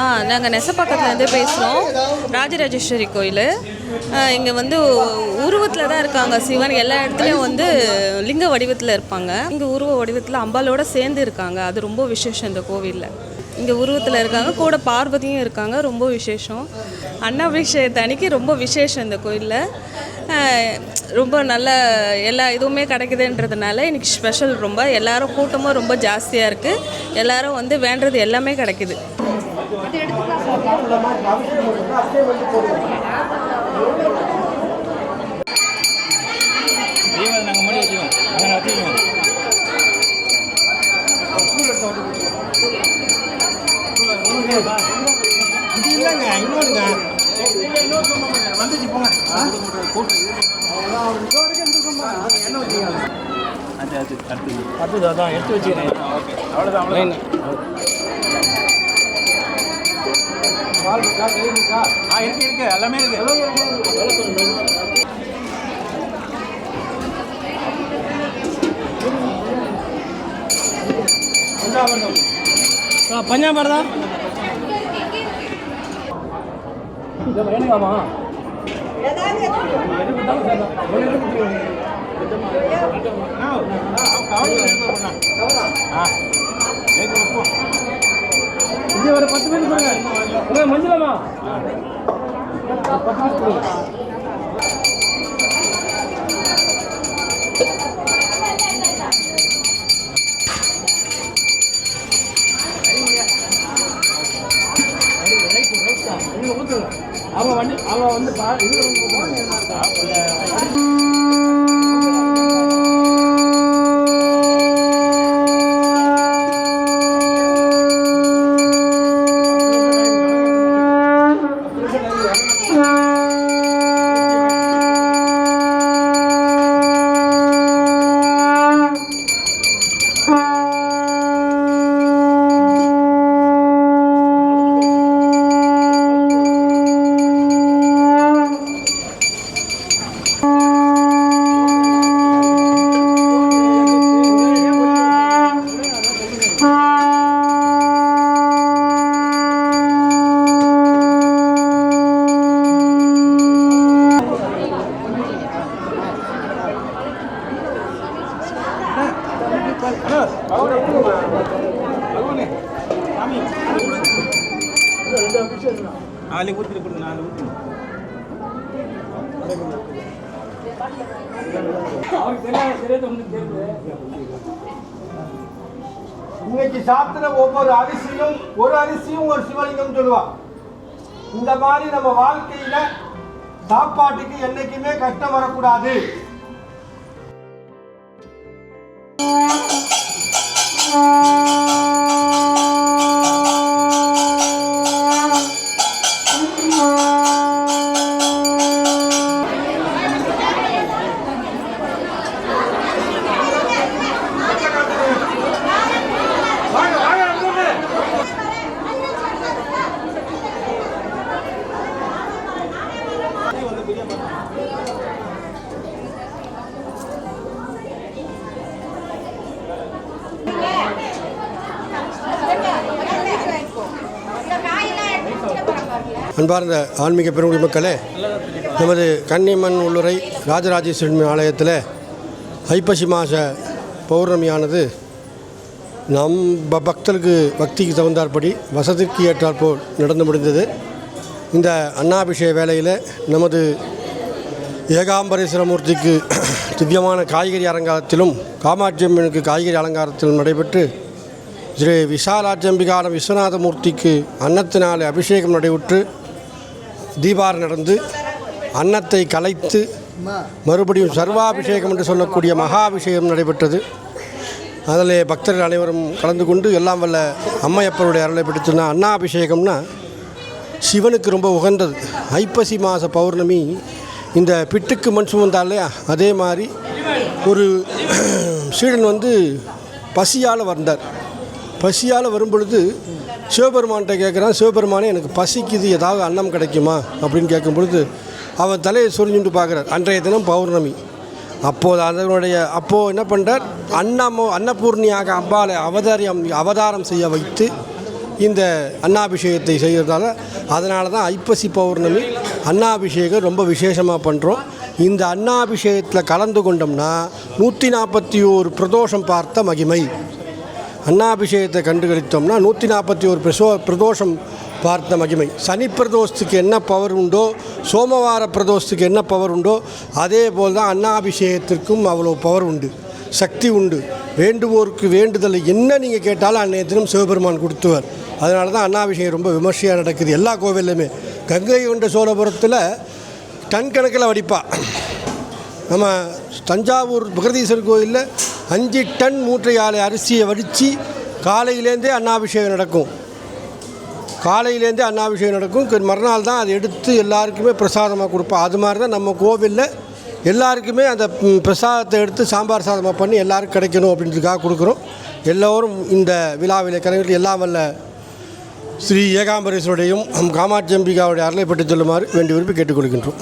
ஆ நாங்கள் நெசப்பாக்கத்துலேருந்து பேசுகிறோம் ராஜராஜேஸ்வரி கோயில். இங்கே வந்து உருவத்தில் தான் இருக்காங்க சிவன். எல்லா இடத்துலையும் வந்து லிங்க வடிவத்தில் இருப்பாங்க. இங்கே உருவ வடிவத்தில் அம்பாலோட சேர்ந்து இருக்காங்க. அது ரொம்ப விசேஷம் இந்த கோவிலில். இங்கே உருவத்தில் இருக்காங்க. கூட பார்வதியும் இருக்காங்க. ரொம்ப விசேஷம். அன்னாபிஷேகத்து அன்னைக்கு ரொம்ப விசேஷம் இந்த கோயிலில். ரொம்ப நல்ல எல்லா இதுவுமே கிடைக்குதுன்றதுனால இன்னைக்கு ஸ்பெஷல் ரொம்ப. எல்லாரும் கூட்டமும் ரொம்ப ஜாஸ்தியாக இருக்குது எல்லாரும் வந்து வேண்டது எல்லாமே கிடைக்குது. இது இல்லைங்க இன்னொன்றுங்க வந்துச்சு போங்க அடுத்தது அதான் எடுத்து வச்சுக்கிறேன். ஓகே அவ்வளோதான் அவ்வளோதான் ஆ இருக்கு இருக்கு. எல்லாமே இருக்கு. பஞ்சாமரதா வேணுங்காமா இது ஒரு பத்து பேர் கொடுங்க மஞ்சளமா பத்து பேர் கொடுங்க அவன் வந்து அவன் வந்து பா- இது நாலு ஊற்றி கொடுங்க நாலு ஊற்றி இன்னைக்கு சாப்பிட்ட ஒவ்வொரு அரிசியும் ஒரு அரிசியும் ஒரு சிவலிங்கம் சொல்லுவா. இந்த மாதிரி நம்ம வாழ்க்கையில சாப்பாட்டுக்கு என்னைக்குமே கஷ்டம் வரக்கூடாது. அன்பார்ந்த ஆன்மீக பெருங்குடி மக்களே நமது கன்னிமன் உள்ளுரை ராஜராஜேஸ்வரன் ஆலயத்தில் ஐப்பசி மாத பௌர்ணமியானது நம் பக்தருக்கு பக்திக்கு தகுந்தாற்படி வசதிக்கு ஏற்றாற்போல் நடந்து முடிந்தது. இந்த அன்னாபிஷேக வேலையில் நமது ஏகாம்பரேஸ்வரமூர்த்திக்கு திவ்யமான காய்கறி அலங்காரத்திலும் காமாட்சி அம்மனுக்கு காய்கறி அலங்காரத்திலும் நடைபெற்று ஸ்ரீ விசாலாச்சம்பிகான விஸ்வநாதமூர்த்திக்கு அன்னத்தினாலே அபிஷேகம் நடைபெற்று தீபாரம் நடந்து அன்னத்தை கலைத்து மறுபடியும் சர்வாபிஷேகம் என்று சொல்லக்கூடிய மகாபிஷேகம் நடைபெற்றது. அதில் பக்தர்கள் அனைவரும் கலந்து கொண்டு எல்லாம் வல்ல அம்மையப்பருடைய அருளை பிடித்துனா அன்னாபிஷேகம்னா சிவனுக்கு ரொம்ப உகந்தது. ஐப்பசி மாத பௌர்ணமி இந்த பிட்டுக்கு மண் சுமந்தா இல்லையா? அதே மாதிரி ஒரு சீடன் வந்து பசியால் வந்தார். பசியால் வரும் பொழுது சிவபெருமான்கிட்ட கேட்குறான் சிவபெருமானே எனக்கு பசிக்குது ஏதாவது அன்னம் கிடைக்குமா? அப்படின்னு கேட்கும் பொழுது அவன் தலையை சொரிஞ்சுட்டு பார்க்குறார். அன்றைய தினம் பௌர்ணமி. அப்போது அதனுடைய அப்போது என்ன பண்ணுறார் அன்னமோ அன்னபூர்ணியாக அம்பாலை அவதாரியம் அவதாரம் செய்ய வைத்து இந்த அன்னாபிஷேகத்தை செய்கிறதால அதனால தான் ஐப்பசி பௌர்ணமி அன்னாபிஷேகம் ரொம்ப விசேஷமாக பண்ணுறோம் இந்த அன்னாபிஷேகத்தில் கலந்து கொண்டோம்னா நூற்றி நாற்பத்தி ஓரு பிரதோஷம் பார்த்த மகிமை. அன்னாபிஷேகத்தை கண்டுகளித்தோம்னா நூற்றி நாற்பத்தி ஒரு பிரசோ பிரதோஷம் பார்த்த மகிமை. சனி பிரதோஷத்துக்கு என்ன பவர் உண்டோ சோமவார பிரதோஷத்துக்கு என்ன பவர் உண்டோ அதே போல் தான் அன்னாபிஷேகத்திற்கும் அவ்வளோ பவர் உண்டு. சக்தி உண்டு. வேண்டுவோருக்கு வேண்டுதலை என்ன நீங்கள் கேட்டாலும் அன்றைய தினம் சிவபெருமான் கொடுத்துவார். அதனால தான் அண்ணாபிஷேகம் ரொம்ப விமர்சையாக நடக்குது. எல்லா கோவில்லையுமே. கங்கை கொண்ட சோழபுரத்தில் டன் கணக்கில் வடிப்பா. நம்ம தஞ்சாவூர் பிரகதீஸ்வரர் கோயிலில் அஞ்சு டன் மூட்டையாலை அரிசியை வடித்து காலையிலேருந்தே அன்னாபிஷேகம் நடக்கும். காலையிலேருந்தே அன்னாபிஷேகம் நடக்கும். மறுநாள் தான் அதை எடுத்து எல்லாருக்குமே பிரசாதமாக கொடுப்போம் அது மாதிரி தான் நம்ம கோவிலில் எல்லாருக்குமே அந்த பிரசாதத்தை எடுத்து சாம்பார் சாதமாக பண்ணி எல்லாருக்கும் கிடைக்கணும் அப்படின்றதுக்காக கொடுக்குறோம். எல்லோரும் இந்த விழாவில் கலைஞர்கள் எல்லாம் வல்ல ஸ்ரீ ஏகாம்பரேஸ்வருடையும் காமாட்சி அம்பிகாவுடைய அருளை பெற்றுச் சொல்லுமாறு வேண்டி விரும்பி கேட்டுக்கொள்கின்றோம்.